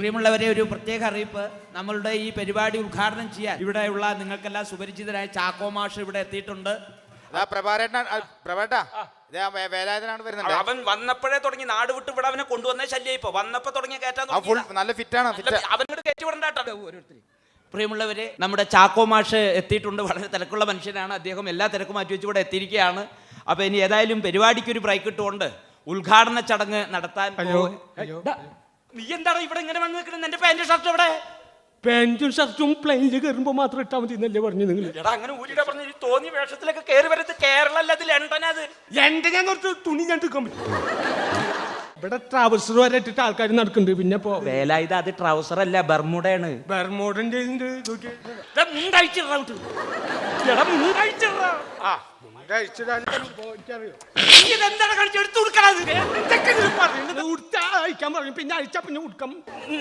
പ്രിയമുള്ളവരെ ഒരു പ്രത്യേക അറിയിപ്പ്. നമ്മളുടെ ഈ പരിപാടി ഉദ്ഘാടനം ചെയ്യാൻ ഇവിടെയുള്ള നിങ്ങൾക്കെല്ലാം സുപരിചിതരായ ചാക്കോ മാഷ് ഇവിടെ എത്തിയിട്ടുണ്ട്. അവൻ വന്നപ്പോഴേ തുടങ്ങി. നാട് വിട്ട് ഇവിടെ അവനെ കൊണ്ടുവന്ന ശല്യം ഇപ്പൊ. വന്നപ്പോ തുടങ്ങി കയറ്റാൻ നല്ല ഫിറ്റാണ് ഫിറ്റ് അവനോട് കയറ്റി വിടണ്ടാട്ടോ ഓരോരുത്തർ പ്രിയമുള്ളവരെ നമ്മുടെ ചാക്കോ മാഷ് എത്തിയിട്ടുണ്ട്. വളരെ തിരക്കുള്ള മനുഷ്യനാണ്. അദ്ദേഹം എല്ലാ തിരക്കും മാറ്റി വെച്ച് ഇവിടെ എത്തിയിരിക്കുകയാണ്. അപ്പൊ ഇനി ഏതായാലും പരിപാടിക്ക് ഒരു ബ്രേക്ക് ഇട്ടുകൊണ്ട് ഉദ്ഘാടന ചടങ്ങ് നടത്താൻ നീ എന്താണ് ഇവിടെ ഇങ്ങനെ വന്ന് നിൽക്കുന്നത്? എന്റെ പാന്റ് ഷർട്ട് ഇവിടെ പാന്റും ഷർട്ടും പ്ലെയിനിൽ കയറുമ്പോൾ മാത്രം ഇട്ടാൽ മതി എന്നല്ലേ പറഞ്ഞു നിങ്ങൾ? എടാ അങ്ങനെ ഊരിടെ പറഞ്ഞു ഈ തോന്നി വേഷത്തിലൊക്കെ കയറി വരത്ത് കേരള അല്ല അത് ലണ്ടൻ അത് ലണ്ടൻ ഞാൻ കുറച്ച് തുണി ഞാൻ എടുക്കാൻ പറ്റും. ഇവിടെ ട്രൗസർ വരെ ഇട്ടിട്ട് ആൾക്കാർ നടക്കുന്നുണ്ട്. പിന്നെ ഇപ്പോ വേലായുധ അത് ട്രൗസർ അല്ല ബർമുടയാണ് ബെർമോഡന്റെ. ആ, ഇതെന്താണ് കാണിച്ച് എടുത്ത് കൊടുക്കണത്? അയക്കാൻ പറയും പിന്നെ അയച്ചാ പിന്നെ ഉടുക്കാം.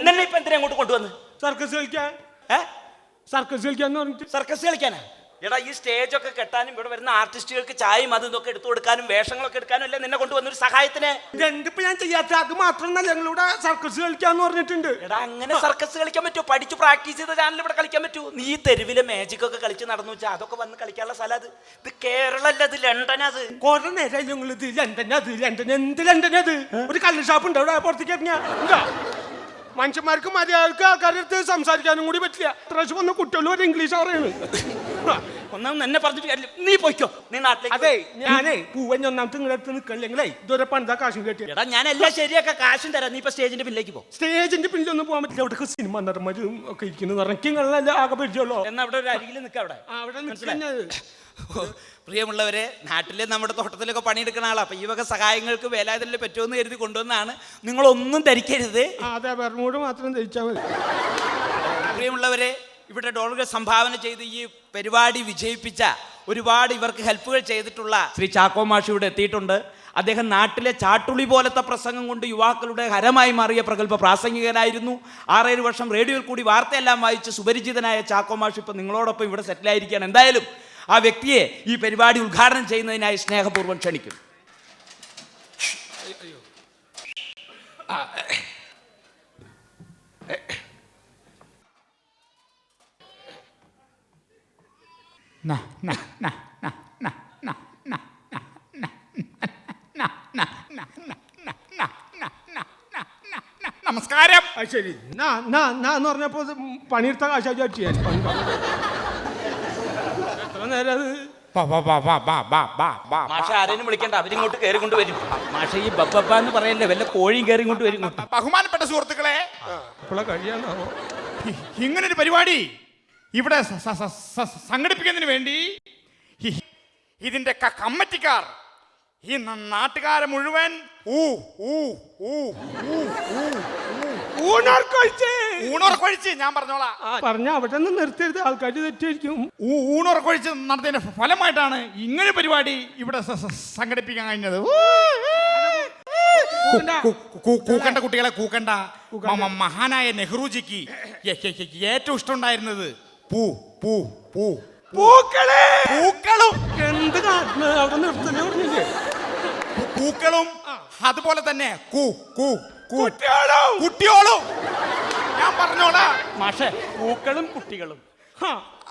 നിന്നെ ഇപ്പൊ എന്തിനാ അങ്ങോട്ട് കൊണ്ടുവന്ന്? സർക്കസ് കളിക്കാൻ. സർക്കസ് കളിക്കാന്ന് പറഞ്ഞിട്ട്. സർക്കസ് കളിക്കാനാ? എടാ ഈ സ്റ്റേജൊക്കെ കെട്ടാനും ഇവിടെ വരുന്ന ആർട്ടിസ്റ്റുകൾക്ക് ചായയും അതും ഇതൊക്കെ എടുത്തു കൊടുക്കാനും വേഷങ്ങളൊക്കെ എടുക്കാനും അല്ലേ നിന്നെ കൊണ്ടുവന്ന ഒരു സഹായത്തിന്? രണ്ടിപ്പോ ഞാൻ ചെയ്യാത്ത? അത് മാത്രമല്ല ഞങ്ങളിവിടെ സർക്കസ് കളിക്കാന്ന് പറഞ്ഞിട്ടുണ്ട്. എടാ അങ്ങനെ സർക്കസ് കളിക്കാൻ പറ്റുമോ? പഠിച്ചു പ്രാക്ടീസ് ചെയ്ത ചാനൽ ഇവിടെ കളിക്കാൻ പറ്റുമോ? നീ തെരുവിലെ മാജിക് ഒക്കെ കളിച്ച് നടന്നു വെച്ചാൽ അതൊക്കെ വന്ന് കളിക്കാനുള്ള സ്ഥലം അത്. ഇത് കേരളല്ല ഇത് ലണ്ടൻ അത്. കുറെ നേരം ഞങ്ങൾ ഇത് ലണ്ടൻ അത് ലണ്ടൻ എന്ത് ലണ്ടൻ അത്? ഒരു കള്ള് ഷാപ്പ് ഉണ്ട് അവിടെ പുറത്തേക്ക് ഇറങ്ങിയാ. മനുഷ്യന്മാർക്ക് മര്യാദയ്ക്ക് ആൾക്കാരുടെ അടുത്ത് സംസാരിക്കാനും കൂടി പറ്റില്ല. പ്രാവശ്യം വന്ന കുട്ടികൾ വരെ ഇംഗ്ലീഷ് അറിയണ്. എന്നെ പറഞ്ഞിട്ട് കാര്യമില്ല. നീ പോയിക്കോ. നീ നാട്ടിലേക്ക് അതെ ഞാനേ പൂവൻ ഒന്നാമത്തെ നിങ്ങളുടെ അടുത്ത് നിൽക്കല്ലെങ്കിലേ ഇതുവരെ പണിതാ കാശും എടാ ഞാൻ എല്ലാം ശരിയൊക്കെ. കാശും തരാം. നീ ഇപ്പൊ സ്റ്റേജിന്റെ പിന്നിലേക്ക് പോ. സ്റ്റേജിന്റെ പിന്നിലൊന്നും പോകാൻ പറ്റില്ല. അവിടെ സിനിമ നടന്മാരും ഒക്കെ ഇരിക്കുന്നു. ആകെ പരിചയമുള്ളൂ? എന്നാ അവിടെ ഒരു അരികിൽ നിൽക്കാം അവിടെ. ആ, അവിടെ പ്രിയമുള്ളവരെ നാട്ടിലെ നമ്മുടെ തോട്ടത്തിലൊക്കെ പണിയെടുക്കുന്ന ആളാ. അപ്പൊ ഈ വക സഹായങ്ങൾക്ക് വേലായുധല്ലേ പറ്റുമെന്ന് കരുതി നിങ്ങൾ നിങ്ങളൊന്നും ധരിക്കരുത്. അതെ മാത്രം ധരിച്ചാൽ മതി. പ്രിയമുള്ളവരെ ഇവിടെ ഡോളുകൾ സംഭാവന ചെയ്ത് ഈ പരിപാടി വിജയിപ്പിച്ച ഒരുപാട് ഇവർക്ക് ഹെൽപ്പുകൾ ചെയ്തിട്ടുള്ള ശ്രീ ചാക്കോ മാഷി ഇവിടെ എത്തിയിട്ടുണ്ട്. അദ്ദേഹം നാട്ടിലെ ചാട്ടുളി പോലത്തെ പ്രസംഗം കൊണ്ട് യുവാക്കളുടെ ഹരമായി മാറിയ പ്രഗത്ഭ പ്രാസംഗികനായിരുന്നു. ആറേഴ് വർഷം റേഡിയോയിൽ കൂടി വാർത്തയെല്ലാം വായിച്ച് സുപരിചിതനായ ചാക്കോ മാഷി ഇപ്പം നിങ്ങളോടൊപ്പം ഇവിടെ സെറ്റിലായിരിക്കുകയാണ് എന്തായാലും ആ വ്യക്തിയെ ഈ പരിപാടി ഉദ്ഘാടനം ചെയ്യുന്നതിനായി സ്നേഹപൂർവം ക്ഷണിക്കുന്നു. നമസ്കാരം ആ ശരി നാ നാ നാ എന്ന് പറഞ്ഞപ്പോ ഇത് പണിയെടുത്ത കാശാ വിചാരിച്ചു ഞാൻ എത്ര നേരം അത് മാഷ ആരെയും വിളിക്കണ്ട അവരിങ്ങോട്ട് കയറി കൊണ്ടുവരും മാഷ ഈ ബബ്ബ എന്ന് പറയല്ലേ വല്ല കോഴിയും കയറി കൊണ്ട് വരും. ബഹുമാനപ്പെട്ട സുഹൃത്തുക്കളെ കഴിയാണോ ഇങ്ങനൊരു പരിപാടി ഇവിടെ സംഘടിപ്പിക്കുന്നതിന് വേണ്ടി ഇതിന്റെ ഇതിന്റെ കമ്മറ്റിക്കാർ ഈ നാട്ടുകാരെ മുഴുവൻ ഊ ഊ ഊ ഊ ഊണർക്കൊഴിച്ച് ഊണുറക്കൊഴിച്ച്. ഞാൻ പറഞ്ഞോളാം. പറഞ്ഞ അവിടെ നിന്ന് നിർത്തരുത് ആൾക്കാർ തെറ്റായിരിക്കും. ഊണോർക്കൊഴിച്ച് നടത്തിയതിന്റെ ഫലമായിട്ടാണ് ഇങ്ങനെ പരിപാടി ഇവിടെ സംഘടിപ്പിക്കാൻ കഴിഞ്ഞത്. ഊ, കൂക്കണ്ട. കുട്ടികളെ കൂക്കണ്ട. മഹാനായ നെഹ്റുജിക്ക് ഏറ്റവും ഇഷ്ടമുണ്ടായിരുന്നത് പൂ പൂ പൂ. പൂക്കളെ! പൂക്കളും. എന്ത് കാട്ടുന്നത് അവിടെ നിർത്തലേ പറഞ്ഞില്ലേ? പൂക്കളും. അതുപോലെ തന്നെ കൂ കൂ കൂ. കുട്ടിയോളും ഞാൻ പറഞ്ഞോളാം. മാഷെ പൂക്കളും കുട്ടികളും.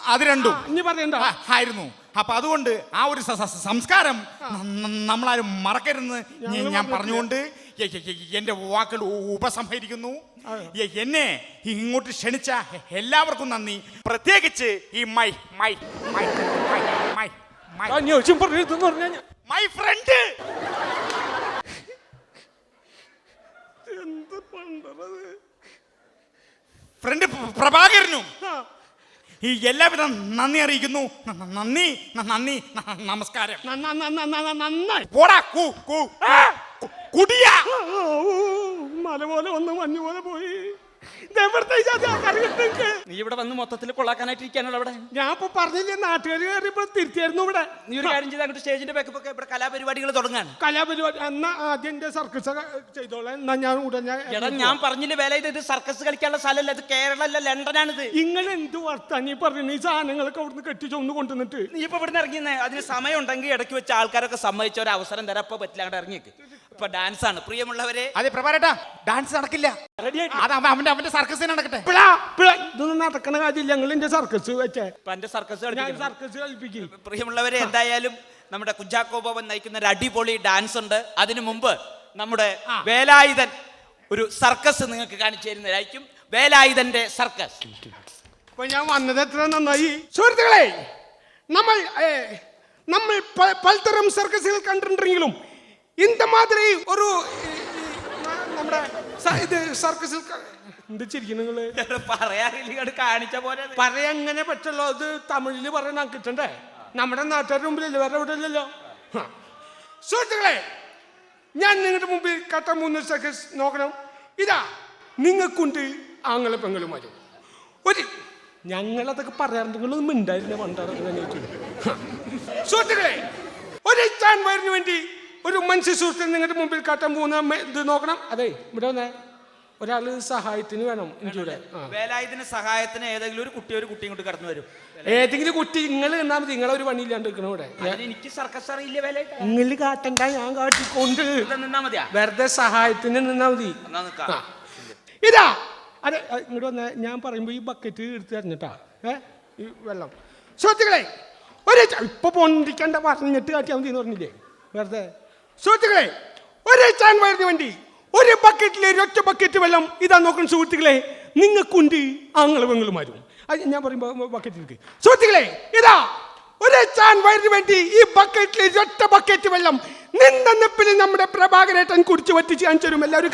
അത് രണ്ടും. ഇനി പറയണ്ട. ആയിരുന്നു. അപ്പൊ അതുകൊണ്ട് ആ ഒരു സംസ്കാരം നമ്മളാരും മറക്കരുതെന്ന് ഞാൻ. പറഞ്ഞുകൊണ്ട് എന്റെ വാക്കുകൾ ഉപസംഹരിക്കുന്നു. എന്നെ ഇങ്ങോട്ട് ക്ഷണിച്ച എല്ലാവർക്കും നന്ദി. പ്രത്യേകിച്ച് ഈ my my my my my my friend. Friend പ്രഭാകരനും. ഈ എല്ലാവിധം നന്ദി അറിയിക്കുന്നു. നന്ദി നന്ദി നമസ്കാരം. നന്നായി. പോടാ കൂ കൂ കുടിയാ. മല പോലെ വന്ന് മഞ്ഞു പോലെ പോയി. നീ ഇവിടെ വന്ന് മൊത്തത്തിൽ കൊള്ളാക്കാനായിട്ട് ഇരിക്കാനുള്ള അവിടെ. ഞാൻ ഇപ്പൊ പറഞ്ഞില്ലേ നാട്ടുകാർ കയറിയപ്പോ തിരുത്തിയായിരുന്നു ഇവിടെ. നീ ഒരു കാര്യം ചെയ്ത് അങ്ങോട്ട് സ്റ്റേജിന്റെ ബാക്കപ്പ് ഒക്കെ ഇവിടെ കലാപരിപാടികൾ തുടങ്ങാണ്. കലാപരിപാടി എന്നാ ആദ്യം എന്റെ സർക്കസ് ചെയ്തോളാം. എന്നാ ഞാൻ ഉടനെ എടാ ഞാൻ പറഞ്ഞില്ല വേല ഇത് സർക്കസ് കളിക്കാനുള്ള സ്ഥലമല്ല ഇത് കേരളമല്ല ലണ്ടനാണിത്. നിങ്ങൾ എന്ത് വർത്താൻ നീ പറഞ്ഞു? ഈ സാധനങ്ങളൊക്കെ അവിടുന്ന് കെട്ടിച്ചൊന്ന് കൊണ്ടുവന്നിട്ട്. നീ ഇപ്പൊ ഇവിടുന്ന് ഇറങ്ങിയെന്നേ? അതിന് സമയം ഉണ്ടെങ്കിൽ ഇടയ്ക്ക് വെച്ച് ആൾക്കാരൊക്കെ സമ്മതിച്ച ഒരു അവസരം തരാം. അപ്പൊ പറ്റില്ല അങ്ങോട്ട് ഇറങ്ങിയേക്ക്. ഇപ്പൊ ഡാൻസ് ആണ് പ്രിയമുള്ളവരെ അതെ പ്രഭാരേട്ടാ ഡാൻസ് നടക്കില്ല. അത് അവൻ- അവന്റെ അവന്റെ സർക്കസ് നടക്കട്ടെ. പിളാ, പിളാ, ഇതൊന്നും നടക്കണ കാര്യമില്ല. ഞങ്ങൾ എന്റെ സർക്കസ് വെച്ചേ. ഇപ്പൊ എന്റെ സർക്കസ് ഞാൻ കളിപ്പിക്കണം. സർക്കസ് കളിപ്പിക്കും. പ്രിയമുള്ളവരെ എന്തായാലും നമ്മുടെ കുഞ്ചാക്കോ ബോബൻ നയിക്കുന്ന ഒരു അടിപൊളി ഡാൻസ് ഉണ്ട്. അതിനു മുമ്പ് നമ്മുടെ വേലായുധൻ ഒരു സർക്കസ് നിങ്ങൾക്ക് കാണിച്ചു തരുന്നതായിരിക്കും. വേലായുധന്റെ സർക്കസ് അപ്പൊ ഞാൻ വന്നത് എത്ര നന്നായി. സുഹൃത്തുക്കളെ നമ്മൾ ഏ, നമ്മൾ പ- പലതരം സർക്കസുകൾ കണ്ടിട്ടുണ്ടെങ്കിലും ഇന്ത മാതിരി ഒരു നമ്മുടെ ഇത് സർക്കസിൽ എന്ത് ചിരിക്കും നിങ്ങൾ? പറയാറില്ല കാണിച്ച പോലെ. പറയാങ്ങനെ പറ്റുള്ളൂ? അത് തമിഴിൽ പറയാൻ കിട്ടണ്ടേ? നമ്മുടെ നാട്ടുകാരുടെ മുമ്പിലല്ലേ? വേറെ എവിടെ ഇല്ലല്ലോ? സുഹൃത്തുക്കളെ ഞാൻ നിങ്ങളുടെ മുമ്പിൽ കട്ട മൂന്ന് സർക്കസ് നോക്കണം. ഇതാ നിങ്ങൾക്കുണ്ട് ആങ്ങളെ പെങ്ങളുമാരും. ഒരു ഞങ്ങളതൊക്കെ പറയാറുണ്ടെങ്കിലും മിണ്ടായിരുന്നു പണ്ടാറൊക്കെ സുഹൃത്തുക്കളെ ഒരു ചാൻ വരുന്നു വേണ്ടി ഒരു മനുഷ്യ സുഹൃത്തിൽ നിങ്ങളുടെ മുമ്പിൽ കാട്ടാൻ പോകുന്ന ഇത് നോക്കണം. അതെ ഇവിടെ വന്നേ. ഒരാൾ സഹായത്തിന് വേണം എനിക്കിവിടെ ആ. വേലായുധന് സഹായത്തിന് ഏതെങ്കിലും ഒരു കുട്ടി ഒരു കുട്ടി ഇങ്ങോട്ട് കടന്നു വരും. ഏതെങ്കിലും കുട്ടി നിങ്ങൾ നിന്നാ മതി. നിങ്ങളെ ഒരു പണിയില്ലാണ്ട് നിൽക്കണം ഇവിടെ. എനിക്ക് സർക്കസ് അറിയില്ല വേല നിങ്ങൾ കാട്ടണ്ട ഞാൻ കാട്ടിക്കൊണ്ട്. ഇവിടെ നിന്നാ മതിയാ? വെറുതെ സഹായത്തിന് നിന്നാ മതി. ഇതാ. അതെ ഇങ്ങോട്ട് വന്ന. ഞാൻ പറയുമ്പോ ഈ ബക്കറ്റ് എടുത്ത് തരഞ്ഞിട്ടാ. ഏ? ഈ വെള്ളം. സുഹൃത്തുക്കളെ ഒരു ഇപ്പൊ പൊണ്ടിക്കണ്ട പറഞ്ഞിട്ട് കാട്ടിയാൽ മതി എന്ന് പറഞ്ഞില്ലേ? വെറുതെ. സുഹൃത്തുക്കളെ ഒരു ചാൻ വയറിന് വേണ്ടി ഒരു ബക്കറ്റിലെ ഒറ്റ ബക്കറ്റ് വെള്ളം ഇതാ നോക്കണം സുഹൃത്തുക്കളെ. നിങ്ങൾക്കുണ്ട് ആങ്ങളവങ്ങളുമാരും അത് ഞാൻ പറയും ബക്കറ്റിലേക്ക് സുഹൃത്തുക്കളെ ഇതാ ഒരു ചാൻ വയറിന് വേണ്ടി ഈ ബക്കറ്റിലെ ഒറ്റ ബക്കറ്റ് വെള്ളം നിന്ന നിപ്പിൽ നമ്മുടെ പ്രഭാകരേട്ടൻ കുടിച്ചു വറ്റിച്ച് കാണിച്ചു തരും. എല്ലാവരും.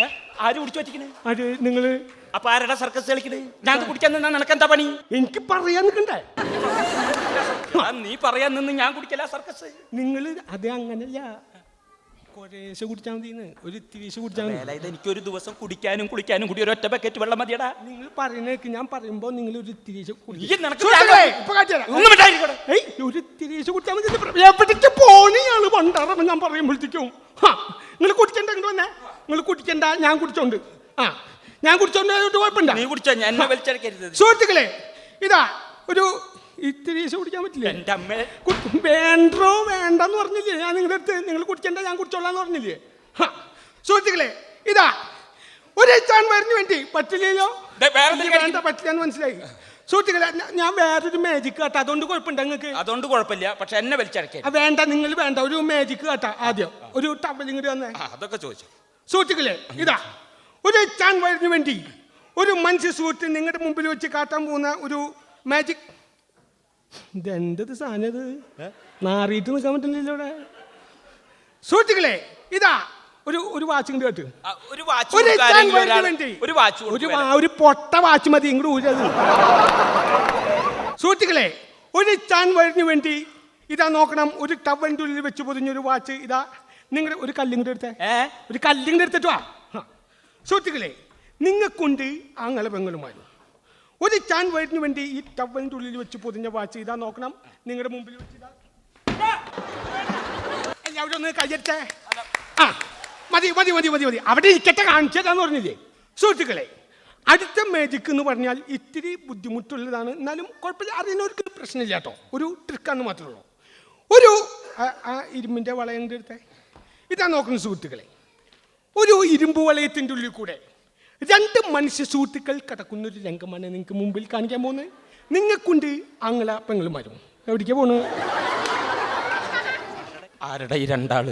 ഏ? ആര് കുടിച്ചു വറ്റിക്കണേ? അത് നിങ്ങൾ? അപ്പൊ ആരുടെ സർക്കസ് കളിക്കണേ? ഞാൻ കുടിക്കാൻ നിന്നാ നിനക്കെന്താ പണി? എനിക്ക് പറയാൻ നിൽക്കണ്ടേ നീ പറയാൻ നിന്ന് ഞാൻ കുടിക്കല സർക്കസ്. നിങ്ങൾ അത് അങ്ങനല്ല. കുറേശ്ശെ കുടിച്ചാൽ മതിന്ന്. ഒരു തിരിശ് കുടിച്ചാൽ മതി. അതായത് എനിക്കൊരു ദിവസം കുടിക്കാനും കുളിക്കാനും കൂടി ഒരു ഒറ്റ ബക്കറ്റ് വെള്ളം മതിയടാ. നിങ്ങൾ പറയുന്നേക്ക് ഞാൻ പറയുമ്പോ നിങ്ങൾ ഒരു തിരിശ് ഒരു തിരിശ് കുടിച്ചാൽ മതി. എവിടേക്ക് പോണിയാണ് പണ്ടാറ ഞാൻ പറയുമ്പോഴത്തേക്കും. നിങ്ങൾ കുടിക്കണ്ട ഇങ്ങോട്ട് വന്നേ. നിങ്ങൾ കുടിക്കണ്ട ഞാൻ കുടിച്ചോണ്ട്. ആ ഞാൻ കുടിച്ചോണ്ട് കുഴപ്പമില്ല. നീ കുടിച്ചോ ഞാൻ വലിച്ചടക്കരുത്. സുഹൃത്തുക്കളെ ഇതാ ഒരു ഇത്തിരീശ് കുടിക്കാൻ പറ്റില്ല? എന്റെ അമ്മ. വേണ്ടോ വേണ്ടെന്ന് പറഞ്ഞില്ലേ? ഞാൻ നിങ്ങളുടെ അടുത്ത് നിങ്ങൾ കുടിക്കണ്ട ഞാൻ കുടിച്ചോളാന്ന് പറഞ്ഞില്ലേ. സുഹൃത്തുക്കളെ ഇതാ. ഒരു ചാൻ വരഞ്ഞു വേണ്ടി പറ്റില്ലല്ലോ? വേണ്ട പറ്റില്ലെന്ന് മനസ്സിലായി. സുഹൃത്തുക്കളെ ഞാൻ വേറൊരു മാജിക് കാട്ടാ. അതുകൊണ്ട് കുഴപ്പമുണ്ട് നിങ്ങൾക്ക്. അതുകൊണ്ട് കുഴപ്പമില്ല. പക്ഷെ എന്നെ വലിച്ചടക്കരുത്. ആ, വേണ്ട നിങ്ങൾ വേണ്ട. ഒരു മാജിക് കാട്ടാ ആദ്യം. ഒരു ടവൽ ഇങ്ങോട്ട് വന്നേ. അതൊക്കെ ചോദിച്ചു. സുഹൃത്തുക്കളെ ഇതാ. ഒരു ചാൻ വരഞ്ഞു വേണ്ടി ഒരു മനുഷ്യ സുഹൃത്ത് നിങ്ങളുടെ മുമ്പിൽ വെച്ച് കാട്ടാൻ പോകുന്ന ഒരു മാജിക് ഇതെന്തത് സാധനം ഇത്? നാറിയിട്ട് നിൽക്കാൻ പറ്റുന്നില്ല ഇവിടെ. സുഹൃത്തുക്കളെ ഇതാ ഒരു ഒരു വാച്ച് ഇങ്ങോട്ട് കേട്ട്. ഒരു വാച്ച് ഒരു കൊടുക്കുക, ചാൻ ആരെങ്കിലും വേണ്ടി ഒരു വാച്ച് ഒരു ഒരു പൊട്ട വാച്ച് മതി ഇങ്ങോട്ട് ഊരത് സുഹൃത്തുക്കളെ ഒരു ചാൻ വയറിന് വേണ്ടി ഇതാ നോക്കണം. ഒരു ടവന്റെ ഉള്ളിൽ വെച്ച് പൊതിഞ്ഞൊരു വാച്ച്. ഇതാ നിങ്ങൾ ഒരു കല്ലിങ്ങോട്ട് എടുത്തേ. ഒരു കല്ലിങ്ങനെ എടുത്തിട്ട് വാ. സുഹൃത്തുക്കളെ നിങ്ങൾക്കുണ്ട് ആങ്ങളെ പെങ്ങളുമാരും ഒരു ചാൻ വയറിന് വേണ്ടി ഈ ടവലിന്റെ ഉള്ളിൽ വെച്ച് പൊതിഞ്ഞ വാച്ച് ഇതാ നോക്കണം. നിങ്ങളുടെ മുമ്പിൽ വെച്ച് ഇതാ. ഒന്ന് കയ്യട്ടെ ആ മതി മതി മതി മതി മതി. അവിടെ ഇരിക്കട്ടെ കാണിച്ചതാന്ന് പറഞ്ഞില്ലേ? സുഹൃത്തുക്കളെ അടുത്ത മാജിക് എന്ന് പറഞ്ഞാൽ ഇത്തിരി ബുദ്ധിമുട്ടുള്ളതാണ്. എന്നാലും കുഴപ്പമില്ല. അറിയുന്നവർക്ക് പ്രശ്നമില്ല കേട്ടോ. ഒരു ട്രിക്കാന്ന് മാത്രമേ ഉള്ളൂ. ഒരു ആ- ഇരുമ്പിന്റെ വളയന്റെ അടുത്തേ ഇതാ നോക്കുന്ന സുഹൃത്തുക്കളെ. ഒരു ഇരുമ്പ് വളയത്തിന്റെ ഉള്ളിൽ കൂടെ രണ്ട് മനുഷ്യ സുഹൃത്തുക്കൾ കിടക്കുന്ന ഒരു രംഗമാണ് നിങ്ങൾക്ക് മുമ്പിൽ കാണിക്കാൻ പോകുന്നത്. നിങ്ങൾക്കുണ്ട് ആങ്ങള പെങ്ങളുമാരും. എവിടേക്കാ പോണു? ആരുടെ ഈ രണ്ടാൾ?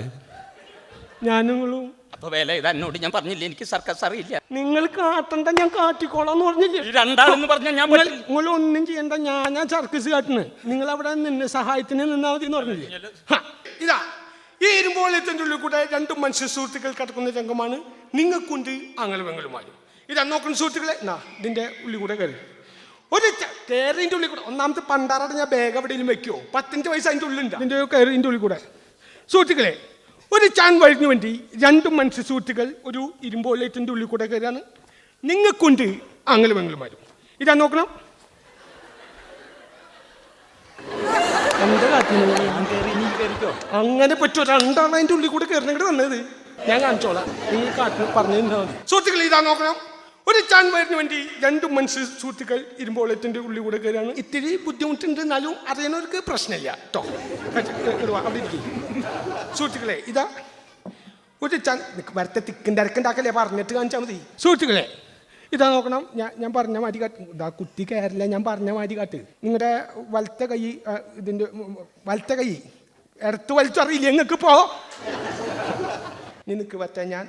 ഞാനുങ്ങളും. അപ്പൊ വേല ഇത് എന്നോട് ഞാൻ പറഞ്ഞില്ല? എനിക്ക് സർക്കസ് അറിയില്ല. നിങ്ങൾ കാട്ടണ്ട ഞാൻ കാട്ടിക്കോളാന്ന് പറഞ്ഞില്ലേ? ഈ രണ്ടാളെന്ന് പറഞ്ഞ ഞാൻ നിങ്ങൾ പറ്റില്ല. നിങ്ങൾ ഒന്നും ചെയ്യണ്ട ഞാൻ ഞാൻ സർക്കസ് കാട്ടുന്നു. നിങ്ങൾ അവിടെ നിന്ന് സഹായത്തിന് നിന്നാ മതി എന്ന് പറഞ്ഞില്ലേ? ഹ, ഇതാ ഈ ഇരുമ്പോളത്തിന്റെ ഉള്ളിൽ കൂടെ രണ്ട് മനുഷ്യ സുഹൃത്തുക്കൾ കിടക്കുന്ന രംഗമാണ്. നിങ്ങൾക്കുണ്ട് ആങ്ങളെ പെങ്ങളുമാരും ഇതാ നോക്കുന്ന സുഹൃത്തുക്കളെ. എന്നാ ഇതിന്റെ ഉള്ളിൽ കൂടെ കയറി. ഒരു കയറിന്റെ ഉള്ളിൽ കൂടെ. ഒന്നാമത്തെ പണ്ടാറാട് ഞാൻ ബാഗ് എവിടെയെങ്കിലും വെക്കുമോ പത്തിന്റെ വയസ്സ് അതിന്റെ ഉള്ളിലുണ്ട്? ഇതിന്റെ കയറിന്റെ ഉള്ളിൽ കൂടെ. സുഹൃത്തുക്കളെ ഒരു ചാൻ വഴിഞ്ഞു വേണ്ടി രണ്ട് മനുഷ്യ സുഹൃത്തുക്കൾ ഒരു ഇരുമ്പോലേറ്റിന്റെ ഉള്ളിൽ കൂടെ കയറിയാണ്. നിങ്ങൾക്കുണ്ട് ആങ്ങളെ പെങ്ങളുമാരും ഇതാ നോക്കണം. അങ്ങനെ പറ്റുമോ രണ്ടാണ് അതിന്റെ ഉള്ളിൽ കൂടെ കയറുന്നെങ്കിൽ വന്നത്? ഞാൻ കാണിച്ചോളാം. നീ കാട്ടിൽ പറഞ്ഞു സുഹൃത്തുക്കളെ ഇതാ നോക്കണം. ഒരു ചാൻ വരുന്ന വേണ്ടി രണ്ടും മനുഷ്യ സുഹൃത്തുക്കൾ ഇരുമ്പോളത്തിന്റെ ഉള്ളിൽ കൂടെ കയറാണ്. ഇത്തിരി ബുദ്ധിമുട്ടുണ്ട് എന്നാലും അറിയുന്നവർക്ക് പ്രശ്നമില്ല കേട്ടോ അവിടെ സുഹൃത്തുക്കളെ ഇതാ. ഒരു ചാൻ വരത്തെ തിക്കിന്റെ അരക്കുണ്ടാക്കല്ലേ പറഞ്ഞിട്ട് കാണിച്ചാൽ മതി. സുഹൃത്തുക്കളെ ഇതാ നോക്കണം. ഞാൻ ഞാൻ പറഞ്ഞ മാതിരി കാട്ട്. ഇതാ കുത്തി കയറില്ല ഞാൻ പറഞ്ഞ മാതിരി കാട്ട്. നിങ്ങളുടെ വലത്തെ കൈ ഇതിന്റെ വലത്തെ കൈ. ഇടത്ത് വലിച്ചറിയില്ല നിങ്ങൾക്ക് പോ. നീ നിക്ക് പറ്റ ഞാൻ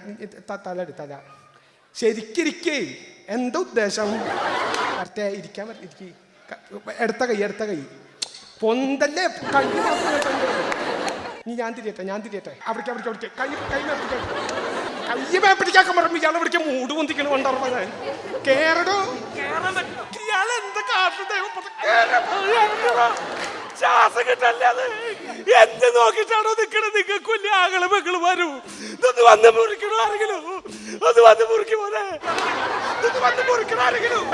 തല എടുത്തല ശരിക്കിരിക്കേ. എന്താ ഉദ്ദേശം? കറക്റ്റ് ഇരിക്കാൻ പറ്റി ഇരിക്ക്. എടുത്ത കൈ എടുത്ത കൈ. പൊന്തല്ലേ കൈ മാത്രം നീ ഞാൻ തിരിയട്ടെ ഞാൻ തിരിയട്ടെ. അവിടേക്ക് അവിടേക്ക് അവിടേക്ക്. കൈ കൈ മേപ്പിടിക്കാൻ കൈ മേപ്പിടിക്കാൻ പറയുമ്പോ ഇയാൾ ഇവിടേക്ക് മൂട് പൊന്തിക്കണു കൊണ്ടുറപ്പത് കേറടോ. ഇയാൾ എന്താ കാട്ടു ശ്വാസം കിട്ടല്ലേ അത്? എന്ത് നോക്കിട്ടാണോ നിൽക്കണത് നിങ്ങൾക്ക് ആകൾ മക്കൾ വരൂ. ഇതൊന്ന് വന്ന് മുറിക്കണോ ആരെങ്കിലും. ഒന്ന് വന്ന് മുറിക്ക് പോലെ ഇതൊന്ന് വന്ന് മുറിക്കണോ ആരെങ്കിലും.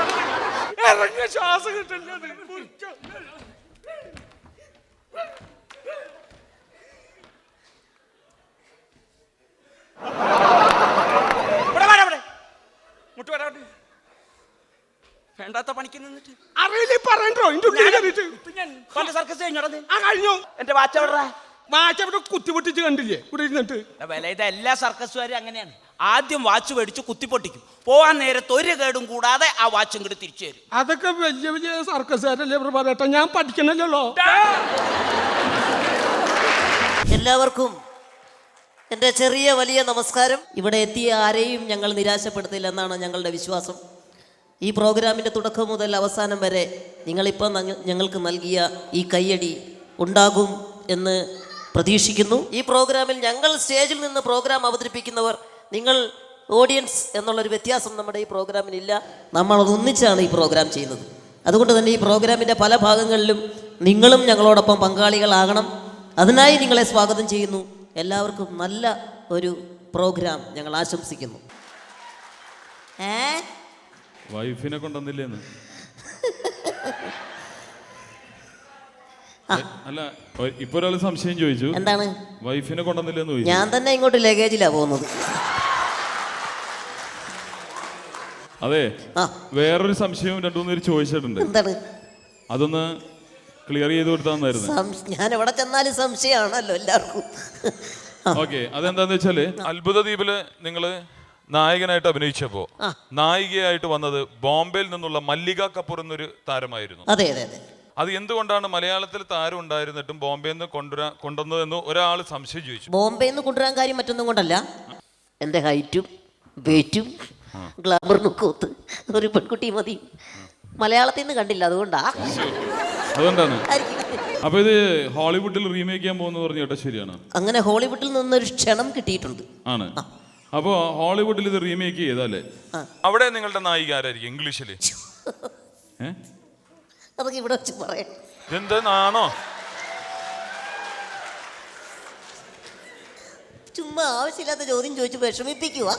ഇറങ്ങിയ ശ്വാസം കിട്ടില്ല. വേണ്ടാത്ത പണിക്ക് നിന്നിട്ട്. അറിയില്ല പറയണ്ടോ? എന്റെ സർക്കസ് കഴിഞ്ഞോടാ നീ? ആ കഴിഞ്ഞു. എന്റെ വാച്ച് എവിടെടാ? അവിടെ കുത്തി പൊട്ടിച്ച് കണ്ടില്ലേ? ഇവിടെ ഇരുന്നിട്ട് വില ഇത് എല്ലാ സർക്കസുകാരും അങ്ങനെയാണ്. ആദ്യം വാച്ച് മേടിച്ച് കുത്തിപ്പൊട്ടിക്കും. പോവാൻ നേരത്ത് ഒരു കേടും കൂടാതെ ആ വാച്ചും കൂടി തിരിച്ചു തരും. അതൊക്കെ വലിയ വലിയ സർക്കസുകാരല്ലേ പറയട്ടെ ഞാൻ പഠിക്കണല്ലോ എല്ലാവർക്കും എന്റെ ചെറിയ വലിയ നമസ്കാരം. ഇവിടെ എത്തിയ ആരെയും ഞങ്ങൾ നിരാശപ്പെടുത്തില്ല എന്നാണ് ഞങ്ങളുടെ വിശ്വാസം. ഈ പ്രോഗ്രാമിന്റെ തുടക്കം മുതൽ അവസാനം വരെ നിങ്ങളിപ്പോൾ നങ്ങ- ഞങ്ങൾക്ക് നൽകിയ ഈ കയ്യടി ഉണ്ടാകും എന്ന് പ്രതീക്ഷിക്കുന്നു. ഈ പ്രോഗ്രാമിൽ ഞങ്ങൾ സ്റ്റേജിൽ നിന്ന് പ്രോഗ്രാം അവതരിപ്പിക്കുന്നവർ നിങ്ങൾ ഓഡിയൻസ് എന്നുള്ളൊരു വ്യത്യാസം നമ്മുടെ ഈ പ്രോഗ്രാമിനില്ല നമ്മൾ ഒന്നിച്ചാണ് ഈ പ്രോഗ്രാം ചെയ്യുന്നത്. അതുകൊണ്ട് തന്നെ ഈ പ്രോഗ്രാമിന്റെ പല ഭാഗങ്ങളിലും നിങ്ങളും ഞങ്ങളോടൊപ്പം പങ്കാളികളാകണം. അതിനായി നിങ്ങളെ സ്വാഗതം ചെയ്യുന്നു. എല്ലാവർക്കും നല്ല ഒരു പ്രോഗ്രാം ഞങ്ങൾ ആശംസിക്കുന്നു. ഏ? വൈഫിനെ കൊണ്ടുവന്നില്ലേന്ന്. അല്ല ഇപ്പൊ ഒരാൾ സംശയം ചോദിച്ചു. എന്താണ്? വൈഫിനെ കൊണ്ടുവന്നില്ലെന്ന് ചോദിച്ചു. ഞാൻ തന്നെ ഇങ്ങോട്ട് ലഗേജിലാ പോകുന്നത്. അതെ വേറൊരു സംശയവും രണ്ടു മൂന്ന് പേര് ചോദിച്ചിട്ടുണ്ട്. എന്താണ്? അതൊന്ന് ക്ലിയർ ചെയ്ത് കൊടുത്താന്നായിരുന്നു ഞാൻ എവിടെ ചെന്നാലും സംശയമാണല്ലോ എല്ലാവർക്കും. ഓക്കെ അതെന്താന്ന് വെച്ചാൽ അത്ഭുത ദ്വീപിൽ നിങ്ങൾ നായകനായിട്ട് അഭിനയിച്ചപ്പോ നായികയായിട്ട് വന്നത് ബോംബെയിൽ നിന്നുള്ള മല്ലിക കപൂർ എന്നൊരു താരമായിരുന്നു. അതെ അതെ അതെ. അത് എന്തുകൊണ്ടാണ് മലയാളത്തിൽ താരം ഉണ്ടായിരുന്നിട്ടും ബോംബെയിൽ നിന്ന് കൊണ്ടുവരാൻ കൊണ്ടുവന്നതെന്ന് ഒരാൾ സംശയം ചോദിച്ചു. ബോംബെയിൽ നിന്ന് കൊണ്ടുവരാൻ കാര്യം മറ്റൊന്നും കൊണ്ടല്ല. എന്റെ ഹൈറ്റും വെയിറ്റും ഗ്ലാമറിനും ഒക്കെ ഒരു പെൺകുട്ടി മതി. മലയാളത്തിൽ നിന്ന് കണ്ടില്ല അതുകൊണ്ടാ. അതുകൊണ്ടാണ്. അപ്പൊ ഇത് ഹോളിവുഡിൽ റീമേക്ക് ചെയ്യാൻ പോകുന്ന പറഞ്ഞു കേട്ടോ ശരിയാണ്. അങ്ങനെ ഹോളിവുഡിൽ നിന്നൊരു ക്ഷണം കിട്ടിയിട്ടുണ്ട്. ആണ്. അപ്പോ ഹോളിവുഡിൽ ഇത് റീമേക്ക് ചെയ്താലേ അവിടെ നിങ്ങളുടെ നായിക ആരായിരിക്കും? ഇംഗ്ലീഷിൽ? അതൊക്കെ ഇവിടെ വെച്ച് പറയാം. ഇതെന്താണോ ചുമ്മാ ആവശ്യമില്ലാത്ത ചോദ്യം ചോദിച്ചു വിഷമിപ്പിക്കുക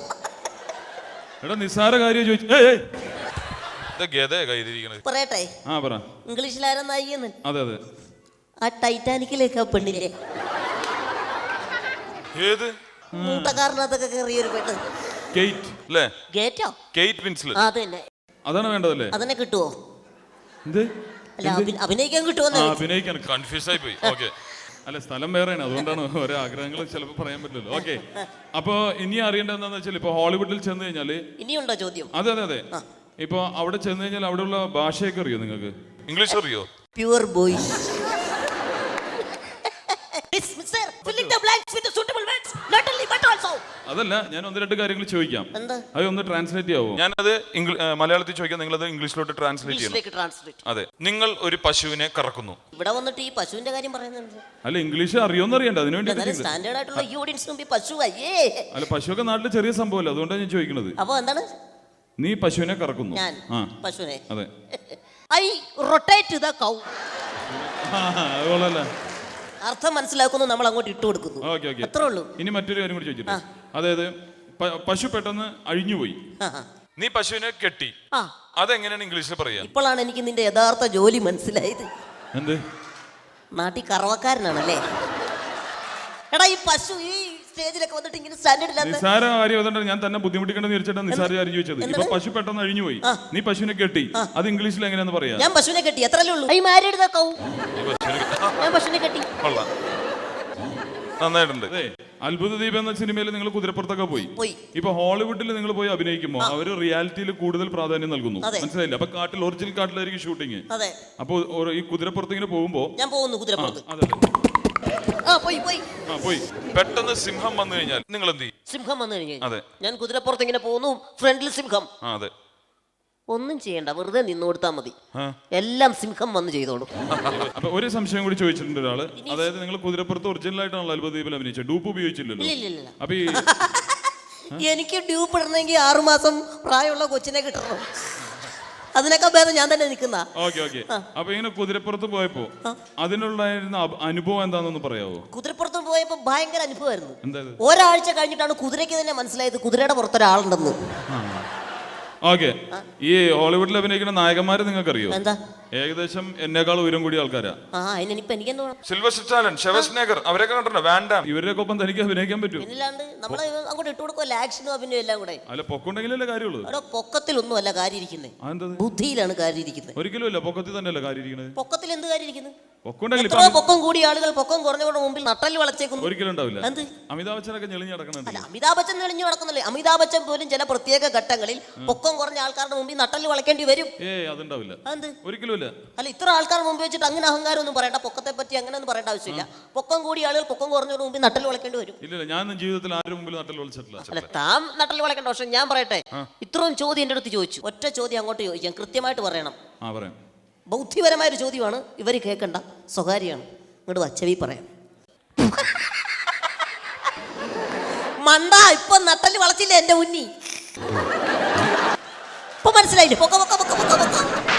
എടാ നിസ്സാര കാര്യം ചോദിച്ചു ഏയ്, ഏയ്. ഇത് ഗതേ കയ്യിലിരിക്കണത്. പറയട്ടെ? ആ പറ. ഇംഗ്ലീഷിലാരം നായികന്ന് അതെ അതെ. ആ ടൈറ്റാനിക്കിലേക്ക് ആ പെണ്ണില്ലേ? ഏത്? മൂട്ടക്കാരനകത്തൊക്കെ കയറിയൊരു പെണ്ണ്. കേറ്റ് അല്ലേ ഗേറ്റോ? കേറ്റ് വിൻസ്ലെറ്റ് ആ അത് തന്നെ അതാണ് വേണ്ടതല്ലേ? അതിനെ കിട്ടുവോ? എന്ത്? അല്ല അഭി- അഭിനയിക്കാൻ ആ അഭിനയിക്കാൻ കൺഫ്യൂസ് ആയി പോയി ഓക്കെ അല്ല സ്ഥലം വേറെയാണ്. അതുകൊണ്ടാണ് ഓരോ ആഗ്രഹങ്ങൾ ചിലപ്പോൾ പറയാൻ പറ്റില്ല ഓക്കെ അപ്പോൾ ഇനി എന്താണെന്ന് വെച്ചാൽ ഇപ്പോൾ ഹോളിവുഡിൽ ചെന്ന് കഴിഞ്ഞാൽ ഇനിയുണ്ടോ ചോദ്യം? അതെ അതെ അതെ. ഇപ്പോൾ അവിടെ ചെന്ന് കഴിഞ്ഞാൽ അവിടെയുള്ള ഭാഷയൊക്കെ അറിയോ നിങ്ങൾക്ക്? ഇംഗ്ലീഷ് അറിയോ? Pure boy the blanks with the suitable words not only but also. അതല്ല ഞാൻ ഒന്ന് രണ്ട് കാര്യങ്ങൾ ചോദിക്കാം. എന്താ? അത് ഒന്ന് ട്രാൻസ്ലേറ്റ് ചെയ്യാവോ? ഞാനത് മലയാളത്തിൽ ചോദിക്കാം നിങ്ങളത് ഇംഗ്ലീഷിലോട്ട് ട്രാൻസ്ലേറ്റ് ചെയ്യണം. ഇംഗ്ലീഷിലേക്ക് ട്രാൻസ്ലേറ്റ് അതെ. നിങ്ങൾ ഒരു പശുവിനെ കറക്കുന്നു. ഇവിടെ വന്നിട്ട് ഈ പശുവിന്റെ കാര്യം പറയുന്നുണ്ട്. അല്ല ഇംഗ്ലീഷ് അറിയോന്ന് അറിയണ്ട അതിനു വേണ്ടി എന്നാലും സ്റ്റാൻഡേർഡ് ആയിട്ടുള്ള ഈ പശു അയ്യേ അല്ല പശുവൊക്കെ നാട്ടിൽ ചെറിയ സംഭവമല്ല അതുകൊണ്ടാണ് ഞാൻ ചോദിക്കുന്നത് അപ്പൊ എന്താണ്? നീ പശുവിനെ കറക്കുന്നു. ഞാൻ ആ. പശുവിനെ. അതെ. ഐ റൊട്ടേറ്റ് ദ കൗ ആ, അത് കൊള്ളാല്ല അർത്ഥം മനസ്സിലാക്കുന്നു നമ്മൾ അങ്ങോട്ട് ഇട്ട് കൊടുക്കുന്നു. Okay okay. അത്രേ ഉള്ളൂ. ഇനി മറ്റൊരു കാര്യം കൂടി ചോദിച്ചിട്ട് അതായത് പ- പശു പെട്ടെന്ന് അഴിഞ്ഞുപോയി. നീ പശുവിനെ കെട്ടി. ആ. അതെങ്ങനെയാണ് ഇംഗ്ലീഷിൽ പറയാ? ഇപ്പോഴാണ് എനിക്ക് നിന്റെ യഥാർത്ഥ ജോലി മനസ്സിലായത്. എന്ത്? നാട്ടിൽ കറവക്കാരനാണല്ലേ? എടാ ഈ പശു ഈ സ്റ്റേജിലൊക്കെ വന്നിട്ട് ഇങ്ങനെ സ്റ്റാൻഡേർഡ് ഇല്ലാത്ത നിസാര കാര്യം അതുകൊണ്ടാണ് ഞാൻ തന്നെ ബുദ്ധിമുട്ടിക്കണ്ടെന്ന് വിചാരിച്ചിട്ടാണ് നിസാര കാര്യം ചോദിച്ചത്. ഇപ്പൊ പശു പെട്ടെന്ന് അഴിഞ്ഞു പോയി നീ പശുവിനെ കെട്ടി. അത് ഇംഗ്ലീഷിൽ എങ്ങനെയാന്ന് പറയാ? ഞാൻ പശുവിനെ കെട്ടി. എത്രല്ലേ ഉള്ളൂ. ഐ മാരീഡ് കൗ ഞാൻ പശുവിനെ കെട്ടി. കൊള്ളാം. നന്നായിട്ടുണ്ട്. അതെ അത്ഭുത ദീപം എന്ന സിനിമയിൽ നിങ്ങൾ കുതിരപ്പുറത്തൊക്കെ പോയി. പോയി. ഇപ്പൊ ഹോളിവുഡിൽ നിങ്ങൾ പോയി അഭിനയിക്കുമ്പോൾ അവർ റിയാലിറ്റിയിൽ കൂടുതൽ പ്രാധാന്യം നൽകുന്നു. അതെ. മനസ്സിലായില്ല? അപ്പൊ കാട്ടിൽ ഒറിജിനൽ കാട്ടിലായിരിക്കും ഷൂട്ടിങ്. അതെ. അപ്പൊ ഒരു- ഈ കുതിരപ്പുറത്ത് ഇങ്ങനെ പോകുമ്പോ ഞാൻ പോകുന്നു കുതിരപ്പുറത്ത്. അതെ ആ പോയി പോയി. ആ പോയി. പെട്ടെന്ന് സിംഹം വന്നു കഴിഞ്ഞാൽ നിങ്ങൾ എന്ത് ചെയ്യും? സിംഹം വന്നു കഴിഞ്ഞു അതെ. ഞാൻ കുതിരപ്പുറത്ത് ഇങ്ങനെ പോകുന്നു ഫ്രണ്ടിൽ സിംഹം. ആ അതെ. ഒന്നും ചെയ്യണ്ട വെറുതെ നിന്ന് കൊടുത്താൽ മതി. ആ. എല്ലാം സിംഹം വന്ന് ചെയ്തോളും. അപ്പൊ ഒരു സംശയം കൂടി ചോദിച്ചിട്ടുണ്ട് ഒരാൾ. അതായത് നിങ്ങൾ കുതിരപ്പുറത്ത് ഒറിജിനൽ ആയിട്ടാണല്ലോ അത്ഭുതീപിൽ അഭിനയിച്ചത്. ഡൂപ്പ് ഉപയോഗിച്ചില്ലല്ലോ. ഇല്ല ഇല്ല ഇല്ല. അപ്പൊ ഈ എനിക്ക് ഡ്യൂപ്പ് ഇടണമെങ്കിൽ ആറുമാസം പ്രായമുള്ള കൊച്ചിനെ കിട്ടണം. അതിനൊക്കെ ഭേദം ഞാൻ തന്നെ നിൽക്കുന്ന. ഓക്കെ ഓക്കെ അപ്പൊ ഇങ്ങനെ കുതിരപ്പുറത്ത് പോയപ്പോ അതിനുള്ളായിരുന്ന അഭ- അനുഭവം എന്താണെന്ന് പറയാവോ? കുതിരപ്പുറത്ത് പോയപ്പോ ഭയങ്കര അനുഭവമായിരുന്നു? ഒരാഴ്ച കഴിഞ്ഞിട്ടാണ് കുതിരയ്ക്ക് തന്നെ മനസ്സിലായത് കുതിരയുടെ പുറത്ത് ഒരാളുണ്ടെന്ന്. ഓക്കെ ഈ ഹോളിവുഡിൽ അഭിനയിക്കുന്ന നായകന്മാരെ നിങ്ങൾക്കറിയോ? എന്താ? ഏകദേശം എന്നെക്കാൾ ഉയരം കൂടിയ ആൾക്കാരാ. ആ അതിനിപ്പോ എനിക്കെന്ത് സിൽവർ സ്റ്റാലൻ ഷെവസ്നേഗർ അവരൊക്കെ കണ്ടിട്ടുണ്ടോ? വാൻഡാം ഇവരുടെ ഒപ്പം തനിക്ക് അഭിനയിക്കാൻ പറ്റും നമ്മളെ അങ്ങോട്ട് ഇട്ട് കൊടുക്കുമല്ലോ ആക്ഷനും അഭിനയം എല്ലാം കൂടെ. അല്ല പൊക്കുണ്ടെങ്കിലല്ലേ കാര്യമുള്ളൂ. അവിടെ പൊക്കത്തിലൊന്നും അല്ല കാര്യം ഇരിക്കുന്നത് അതെന്തത് ബുദ്ധിയിലാണ് കാര്യം ഇരിക്കുന്നത് ഒരിക്കലും ഇല്ല പൊക്കത്തിൽ തന്നെയല്ലേ കാര്യം പൊക്കത്തിൽ എന്ത് കാര്യം ഇരിക്കുന്നത് പൊക്കം കൂടിയ ആളുകൾ പൊക്കം കുറഞ്ഞവരുടെ മുമ്പിൽ നട്ടൽ വളച്ചേക്കുന്നു. ഒരിക്കലും ഉണ്ടാവില്ല. എന്ത്? അമിതാഭ് ബച്ചനൊക്കെ ഞെളിഞ്ഞ് അല്ല നടക്കണുണ്ട് അമിതാഭ് ബച്ചൻ തെളിഞ്ഞു നടക്കുന്നില്ലേ? അമിതാഭ് ബച്ചൻ പോലും ചില പ്രത്യേക ഘട്ടങ്ങളിൽ പൊക്കം കുറഞ്ഞ ആൾക്കാരുടെ മുമ്പിൽ നട്ടൽ വളയ്ക്കേണ്ടി വരും. ഏ അതുണ്ടാവില്ല. അതെന്ത് ഒരിക്കലും ഇല്ല. അല്ല ഇത്ര ആൾക്കാരുടെ മുമ്പ് വെച്ചിട്ട് അങ്ങനെ അഹങ്കാരം ഒന്നും പറയണ്ട. പൊക്കത്തെ പറ്റി അങ്ങനെ ഒന്നും പറയേണ്ട ആവശ്യമില്ല. പൊക്കം കൂടിയ ആളുകൾ പൊക്കം കുറഞ്ഞവരുടെ മുമ്പിൽ നട്ടൽ വളയ്ക്കേണ്ടി വരും. ഇല്ല ഞാൻ ജീവിതത്തിൽ മുമ്പിൽ നട്ടൽ വിളിച്ചിട്ടില്ല അല്ല താൻ നട്ടൽ വളയ്ക്കേണ്ട പക്ഷെ ഞാൻ പറയട്ടെ. ഇത്രയും ചോദ്യം എന്റെ അടുത്ത് ചോദിച്ചു. ഒറ്റ ചോദ്യം അങ്ങോട്ട് ചോദിക്കാം. കൃത്യമായിട്ട് പറയണം. ആ പറയാം. ബൗദ്ധിപരമായ ഒരു ചോദ്യമാണ്. ഇവർ കേൾക്കണ്ട സ്വകാര്യമാണ് ഇങ്ങോട്ട് അച്ചവി പറയാം. മണ്ട ഇപ്പൊ നട്ടൽ വളച്ചില്ല എന്റെ ഉന്നി ഇപ്പൊ മനസ്സിലായില്ലേ? പൊക്ക പൊക്ക പൊക്ക പൊക്ക പൊക്ക.